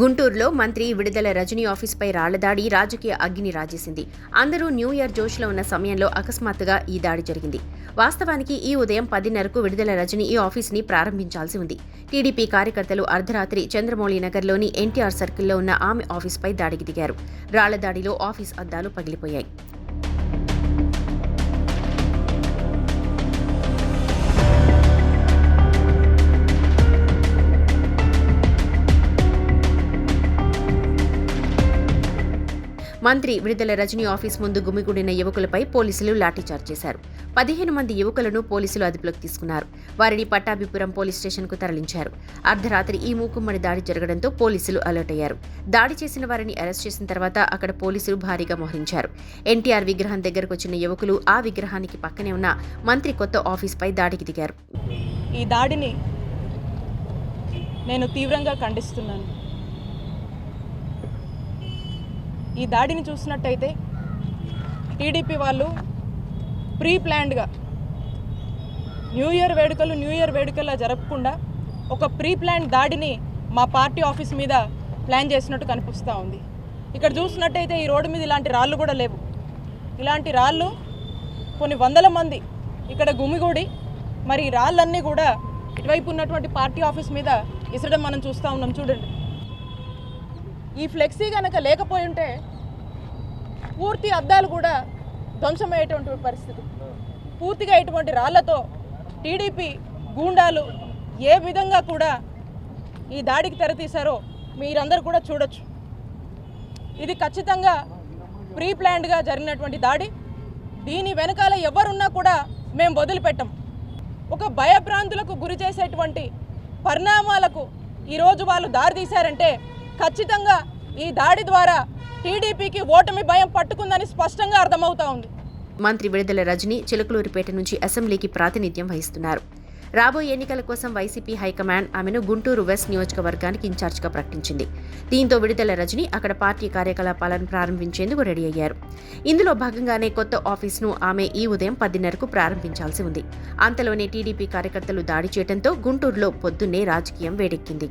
గుంటూరులో మంత్రి విడుదల రజనీ ఆఫీస్పై రాళ్ళదాడి రాజకీయ అగ్ని రాజేసింది. అందరూ న్యూ ఇయర్ జోష్లో ఉన్న సమయంలో అకస్మాత్తుగా ఈ దాడి జరిగింది. వాస్తవానికి ఈ ఉదయం పదిన్నరకు విడుదల రజని ఈ ఆఫీస్ని ప్రారంభించాల్సి ఉంది. టీడీపీ కార్యకర్తలు అర్ధరాత్రి చంద్రమౌళి నగర్లోని ఎన్టీఆర్ సర్కిల్లో ఉన్న ఆమె ఆఫీస్పై దాడికి దిగారు. రాళ్ళ దాడిలో ఆఫీస్ అద్దాలు పగిలిపోయాయి. మంత్రి విడుదల రజనీ ఆఫీస్ ముందు గుమిగూడిన యువకులపై పోలీసులు లాఠీచార్జ్ చేశారు. పదిహేను మంది యువకులను పోలీసులు అదుపులోకి తీసుకున్నారు. వారిని పట్టాభిపురం పోలీస్ స్టేషన్కు తరలించారు. అర్ధరాత్రి ఈ మూకుమ్మడి దాడి జరగడంతో పోలీసులు అలర్ట్ అయ్యారు. దాడి చేసిన వారిని అరెస్ట్ చేసిన తర్వాత అక్కడ పోలీసులు భారీగా మోహరించారు. ఎన్టీఆర్ విగ్రహం దగ్గరకు వచ్చిన యువకులు ఆ విగ్రహానికి పక్కనే ఉన్న మంత్రి కొత్త ఆఫీస్పై దాడికి దిగారు. ఈ దాడిని నేను తీవ్రంగా ఖండిస్తున్నాను. ఈ దాడిని చూసినట్టయితే టీడీపీ వాళ్ళు ప్రీ ప్లాన్డ్గా న్యూ ఇయర్ వేడుకలు న్యూ ఇయర్ వేడుకలా జరపకుండా ఒక ప్రీ ప్లాన్ దాడిని మా పార్టీ ఆఫీస్ మీద ప్లాన్ చేసినట్టు కనిపిస్తూ ఉంది. ఇక్కడ చూసినట్టయితే ఈ రోడ్డు మీద ఇలాంటి రాళ్ళు కూడా లేవు. ఇలాంటి రాళ్ళు కొన్ని వందల మంది ఇక్కడ గుమిగూడి మరి ఈ రాళ్ళన్నీ కూడా ఇటువైపు ఉన్నటువంటి పార్టీ ఆఫీస్ మీద ఇసరడం మనం చూస్తూ ఉన్నాం. చూడండి. ఈ ఫ్లెక్సీ కనుక లేకపోయి ఉంటే పూర్తి అద్దాలు కూడా ధ్వంసమయ్యేటువంటి పరిస్థితి. పూర్తిగా ఇటువంటి రాళ్ళతో టీడీపీ గూండాలు ఏ విధంగా కూడా ఈ దాడికి తెరతీశారో మీరందరూ కూడా చూడొచ్చు. ఇది ఖచ్చితంగా ప్రీ ప్లాన్డ్గా జరిగినటువంటి దాడి. దీని వెనకాల ఎవరున్నా కూడా మేము వదిలిపెట్టం. ఒక భయభ్రాంతులకు గురి చేసేటువంటి పరిణామాలకు ఈరోజు వాళ్ళు దారి తీశారంటే ఖచ్చితంగా ఈ దాడి ద్వారా టీడీపీకి ఓటమి భయం పట్టుకుందని స్పష్టంగా అర్థమవుతా ఉంది. మంత్రి విడుదల రజని చిలకలూరిపేట నుంచి అసెంబ్లీకి ప్రాతినిధ్యం వహిస్తున్నారు. రాబోయే ఎన్నికల కోసం వైసీపీ హైకమాండ్ ఆమెను గుంటూరు వెస్ట్ నియోజకవర్గానికి ఇన్ఛార్జ్గా ప్రకటించింది. దీంతో విడుదల రజని అక్కడ పార్టీ కార్యకలాపాలను ప్రారంభించేందుకు రెడీ అయ్యారు. ఇందులో భాగంగానే కొత్త ఆఫీస్ను ఆమె ఈ ఉదయం పదిన్నరకు ప్రారంభించాల్సి ఉంది. అంతలోనే టీడీపీ కార్యకర్తలు దాడి చేయడంతో గుంటూరులో పొద్దున్నే రాజకీయం వేడెక్కింది.